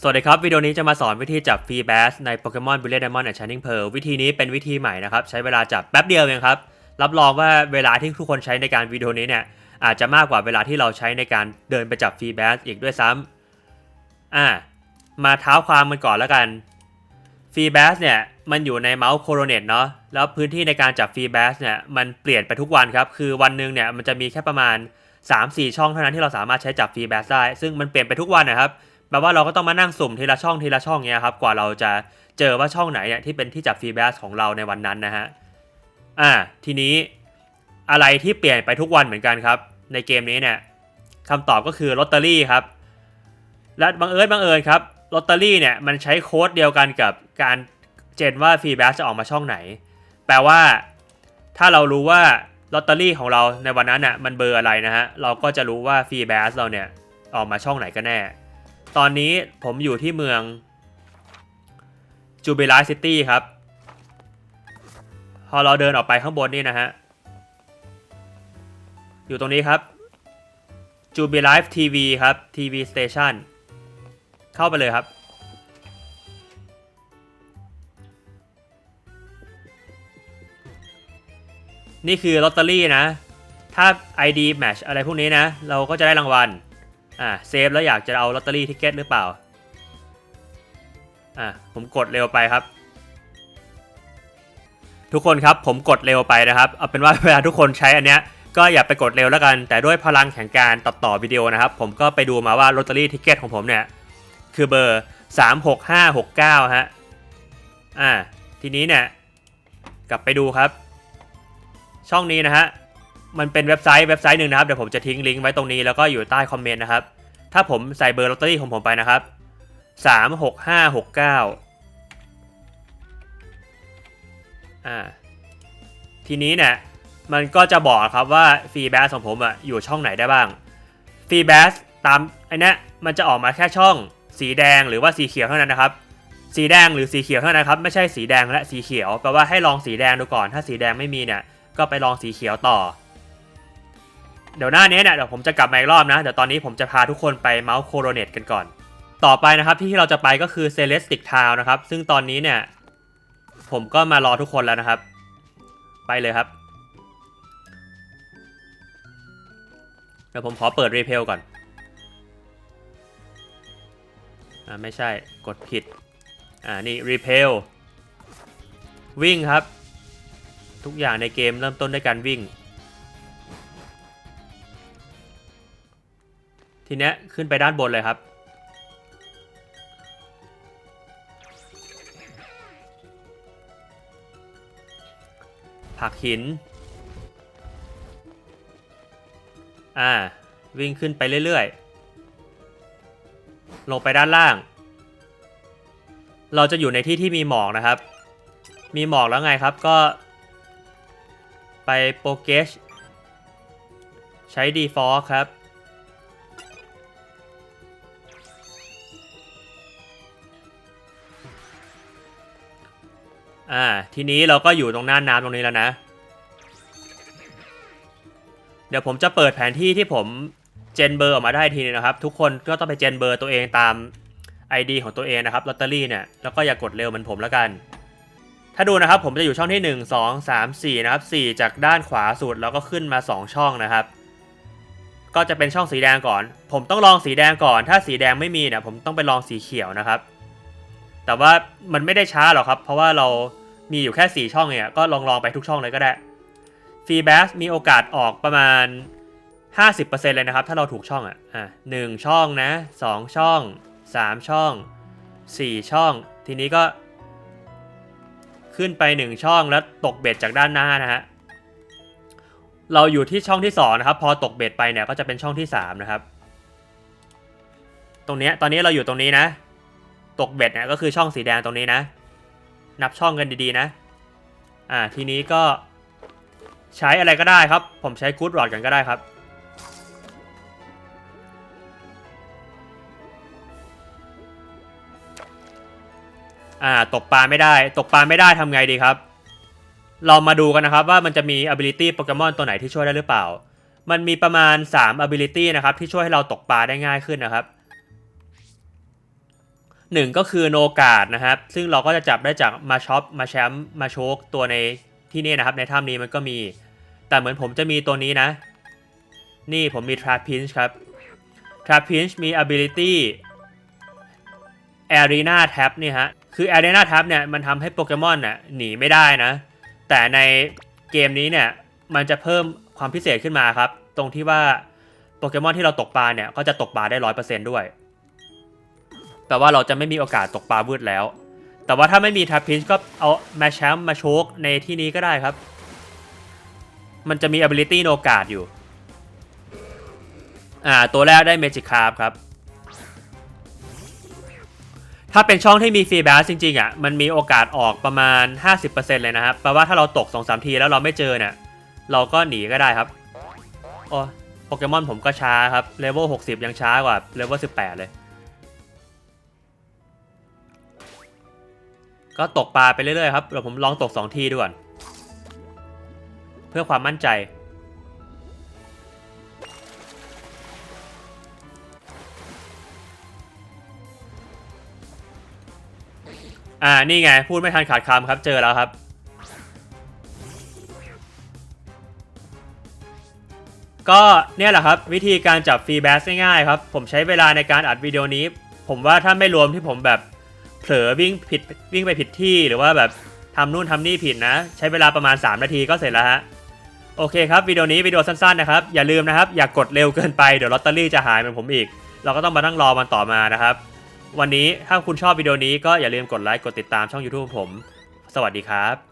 สวัสดีครับ วิดีโอนี้จะมาสอนวิธีจับฟรีแบสใน Pokemon b r i l l i a n t Diamond and Shining Pearl วิธีนี้เป็นวิธีใหม่นะครับ ใช้เวลาจับแป๊บเดียวเองครับ รับรองว่าเวลาที่ทุกคนใช้ในการวิดีโอนี้เนี่ยอาจจะมากกว่าเวลาที่เราใช้ในการเดินไปจับฟรีแบสอีกด้วยซ้ำอ่ามาเท้าความมันก่อนแล้วกันฟรีแบสเนี่ยมันอยู่ในเมาส์โคโรเนตเนาะแล้วพื้นที่ในการจับฟรีแบสเนี่ยมันเปลี่ยนไปทุกวันครับคือวันหนึ่งเนี่ยมันจะมีแค่ประมาณ 3-4 ช่องเท่านั้นที่เราสามารถใช้จับฟรีแบสได้ซึ่งมันเปลี่ยนไปทุกวันนะครับ แปลว่าเราก็ต้องมานั่งสุ่มทีละช่องทีละช่องเนี้ยครับ กว่าเราจะเจอว่าช่องไหนเนี่ยที่เป็นที่จับฟรีแบสของเราในวันนั้นนะฮะ อ่า ทีนี้อะไรที่เปลี่ยนไปทุกวันเหมือนกันครับ ในเกมนี้เนี่ยคำตอบก็คือลอตเตอรี่ครับ และบังเอิญบังเอิญครับลอตเตอรี่เนี่ยมันใช้โค้ดเดียวกันกับการเจนว่าฟรีแบสจะออกมาช่องไหน แปลว่า ถ้าเรารู้ว่าลอตเตอรี่ของเราในวันนั้นน่ะมันเบอร์อะไรนะฮะ เราก็จะรู้ว่าฟรีแบสเราเนี่ยออกมาช่องไหนกันแน่ ตอนนี้ผมอยู่ที่เมืองจูบิล i ซิตี้ครับ พอเราเดินออกไปข้างบนนี่นะฮะ อยู่ตรงนี้ครับจูบิล i ทีวีครับทีวีสเตชันเข้าไปเลยครับ นี่คือลอตเตอรี่นะ ถ้า ID match อะไรพวกนี้นะ เราก็จะได้รางวัล อ่าเซฟแล้วอยากจะเอาลอตเตอรี่ทิเก็ตหรือเปล่า อ่าผมกดเร็วไปครับ ทุกคนครับผมกดเร็วไปนะครับ เอาเป็นว่าเวลาทุกคนใช้อันเนี้ยก็อย่าไปกดเร็วแล้วกัน แต่ด้วยพลังแห่งการตัดต่อวิดีโอนะครับ ผมก็ไปดูมาว่าลอตเตอรี่ทิเก็ตของผมเนี่ยคือเบอร์ 36569 ฮะ อ่า ทีนี้เนี่ย กลับไปดูครับ ช่องนี้นะฮะ มันเป็นเว็บไซต์เว็บไซต์หนึ่งนะครับเดี๋ยวผมจะทิ้งลิงก์ไว้ตรงนี้แล้วก็อยู่ใต้คอมเมนต์นะครับ ถ้าผมใส่เบอร์ลอตเตอรี่ของผมไปนะครับ36569อ่าทีนี้เนี่ยมันก็จะบอกครับว่าฟรีแบสของผมอะอยู่ช่องไหนได้บ้างฟรีแบสตามไอ้นี้ยมันจะออกมาแค่ช่องสีแดงหรือว่าสีเขียวเท่านั้นนะครับ สีแดงหรือสีเขียวเท่านั้นครับไม่ใช่สีแดงและสีเขียวแปลว่าให้ลองสีแดงดูก่อน ถ้าสีแดงไม่มีเนี่ยก็ไปลองสีเขียวต่อ เดี๋ยวหน้านี้เนี่ยเดี๋ยวผมจะกลับมาอีกรอบนะ เดี๋ยวตอนนี้ผมจะพาทุกคนไปเมาส์โคโรเนตกันก่อน ต่อไปนะครับที่เราจะไปก็คือเซเลสติกทาวนะครับ ซึ่งตอนนี้เนี่ย ผมก็มารอทุกคนแล้วนะครับ ไปเลยครับ เดี๋ยวผมขอเปิดรีเพลก่อนอ่าไม่ใช่กดผิด อ่านี่รีเพลวิ่งครับ ทุกอย่างในเกมเริ่มต้นด้วยการวิ่ง ทีเนี้ยขึ้นไปด้านบนเลยครับ ผักหิน อ่า วิ่งขึ้นไปเรื่อยๆ ลงไปด้านล่าง เราจะอยู่ในที่ที่มีหมอกนะครับ มีหมอกแล้วไงครับก็ไปโปรเกชใช้ default ครับ อ่า ทีนี้เราก็อยู่ตรงหน้าน้ำตรงนี้แล้วนะ เดี๋ยวผมจะเปิดแผนที่ที่ผมเจนเบอร์ออกมาได้ทีนึงนะครับ ทุกคนก็ต้องไปเจนเบอร์ตัวเองตาม ID ของตัวเองนะครับลอตเตอรี่เนี่ยแล้วก็อย่ากดเร็วเหมือนผมแล้วกัน ถ้าดูนะครับผมจะอยู่ช่องที่ 1 2 3 4 นะครับ 4 จากด้านขวาสุดแล้วก็ขึ้นมา 2 ช่องนะครับ ก็จะเป็นช่องสีแดงก่อน ผมต้องลองสีแดงก่อน ถ้าสีแดงไม่มีเนี่ยผมต้องไปลองสีเขียวนะครับ แต่ว่ามันไม่ได้ช้าหรอกครับ เพราะว่าเรา มีอยู่แค่ 4 ช่องเนี่ยก็ลองลองไปทุกช่องเลยก็ได้ฟรีแบสมีโอกาสออกประมาณ 50%เลยนะครับ ถ้าเราถูกช่องอะอะหนึ่งช่องนะสองช่องสามช่องสี่ช่อง ทีนี้ก็ขึ้นไป 1 ช่องแล้วตกเบ็ดจากด้านหน้านะฮะเราอยู่ที่ช่องที่ 2 นะครับ พอตกเบ็ดไปเนี่ยก็จะเป็นช่องที่ 3 นะครับ ตรงนี้ตอนนี้เราอยู่ตรงนี้นะ ตกเบ็ดเนี่ยก็คือช่องสีแดงตรงนี้นะ นับช่องกันดีๆนะ อ่าทีนี้ก็ใช้อะไรก็ได้ครับ ผมใช้กู๊ดรอดกันก็ได้ครับ อ่าตกปลาไม่ได้ ตกปลาไม่ได้ทำไงดีครับ เรามาดูกันนะครับว่ามันจะมี ability โปเกมอนตัวไหนที่ช่วยได้หรือเปล่า มันมีประมาณ 3 ability นะครับที่ช่วยให้เราตกปลาได้ง่ายขึ้นนะครับ หนึ่งก็คือโนกาดนะครับ ซึ่งเราก็จะจับได้จากมาช็อปมาแชมป์มาโชกตัวในที่นี่นะครับ ในถ้ำนี้มันก็มี แต่เหมือนผมจะมีตัวนี้นะ นี่ผมมี Trap Pinch ครับ Trap Pinch มี ability Arena Tap นี่ฮะ คือ Arena Tap เนี่ยมันทำให้โปเกมอนน่ะหนีไม่ได้นะ แต่ในเกมนี้เนี่ยมันจะเพิ่มความพิเศษขึ้นมาครับ ตรงที่ว่าโปเกมอนที่เราตกปลาเนี่ยก็จะตกปลาได้ร้อยเปอร์เซนต์ด้วย ลว่าเราจะไม่มีโอกาสตกปลาวืดแล้ว แต่ว่าถ้าไม่มีทัพพินช์ก็เอามาแชมป์มาโชกในที่นี้ก็ได้ครับ มันจะมี ability โนกาดอยู่ อ่า ตัวแรกได้ Magic Carp ครับ ถ้าเป็นช่องที่มีฟรีแบสจริงๆอะ มันมีโอกาสออกประมาณ 50%เลยนะครับ แปลว่าถ้าเราตก 2-3 ทีแล้วเราไม่เจอเนี่ย เราก็หนีก็ได้ครับ โอ้โปเกมอนผมก็ช้าครับ เลเวล 60 ยังช้ากว่าเลเวล 18 เลย ก็ตกปลาไปเรื่อยๆครับเดี๋ยวผมลองตก2ทีดูก่อนเพื่อความมั่นใจ อ่านี่ไง พูดไม่ทันขาดคำครับเจอแล้วครับ ก็เนี่ยแหละครับ วิธีการจับฟรีแบสง่ายๆครับ ผมใช้เวลาในการอัดวิดีโอนี้ ผมว่าถ้าไม่รวมที่ผมแบบ เผลอวิ่งผิดวิ่งไปผิดที่หรือว่าแบบทำนู่นทำนี่ผิดนะ ใช้เวลาประมาณ 3 นาทีก็เสร็จแล้วฮะโอเคครับวิดีโอนี้วิดีโอสั้นๆนะครับอย่าลืมนะครับ อย่ากกดเร็วเกินไปเดี๋ยวลอตเตอรี่จะหายเหมือนผมอีก เราก็ต้องมานั่งรอมันต่อมานะครับ วันนี้ถ้าคุณชอบวิดีโอนี้ก็อย่าลืมกดไลค์กดติดตามช่อง YouTube ผม สวัสดีครับ